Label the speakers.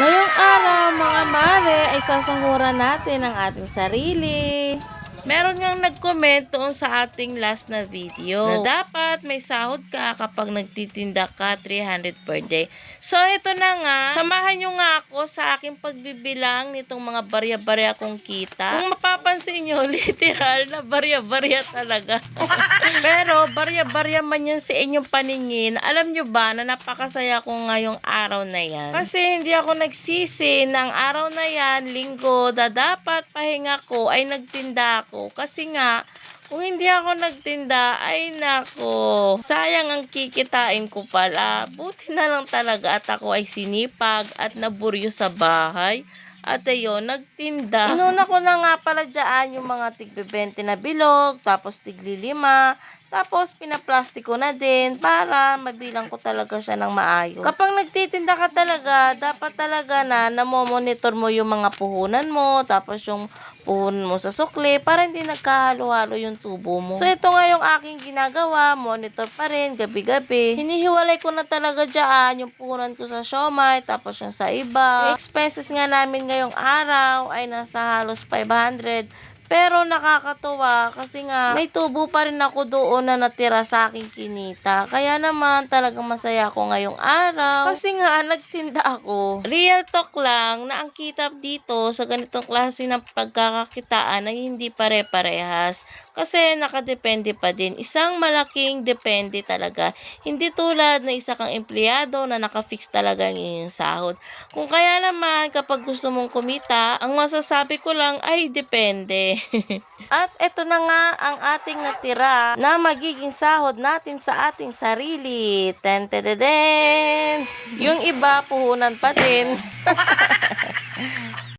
Speaker 1: Ngayong araw, mga mare, ay sasahuran natin ang ating sarili. Meron ngang nag-comment doon sa ating last na video na dapat may sahod ka kapag nagtitinda ka 300 per day. So, ito na nga. Samahan nyo nga ako sa aking pagbibilang nitong mga barya-barya kong kita. Kung mapapansin nyo, literal na barya-barya talaga. Pero, barya-barya man yan sa inyong paningin. Alam nyo ba na napakasaya ko ngayong araw na yan? Kasi hindi ako nagsisi ng araw na yan, linggo, da dapat pahinga ko ay nagtinda ako. Kasi nga, kung hindi ako nagtinda, ay nako, sayang ang kikitain ko pala. Buti na lang talaga at ako ay sinipag at naburyo sa bahay. At ayun, nagtinda. Inuna ko na nga pala dyan yung mga tigbe-20 na bilog, tapos tigli lima, tapos pinaplastic ko na din para mabilang ko talaga siya ng maayos. Kapag nagtitinda ka talaga, dapat talaga na namomonitor mo yung mga puhunan mo, tapos yung puhunan mo sa sukli para hindi nagkahalo-halo yung tubo mo. So ito nga yung aking ginagawa, monitor pa rin gabi-gabi. Hinihiwalay ko na talaga dyan yung puhunan ko sa siomay, tapos yung sa iba. Expenses nga namin ngayong araw ay nasa halos 500 pero nakakatuwa kasi nga may tubo pa rin ako doon na natira sa aking kinita. Kaya naman talagang masaya ako ngayong araw. Kasi nga nagtinda ako. Real talk lang na ang kita dito sa ganitong klase ng pagkakakitaan ay hindi pare-parehas. Kasi nakadepende pa din. Isang malaking depende talaga. Hindi tulad na isa kang empleyado na nakafix talaga ang iyong sahod. Kung kaya naman kapag gusto mong kumita, ang masasabi ko lang ay depende. At eto na nga ang ating natira na magiging sahod natin sa ating sarili. Ten, ten, ten, ten. Yung iba puhunan pa din.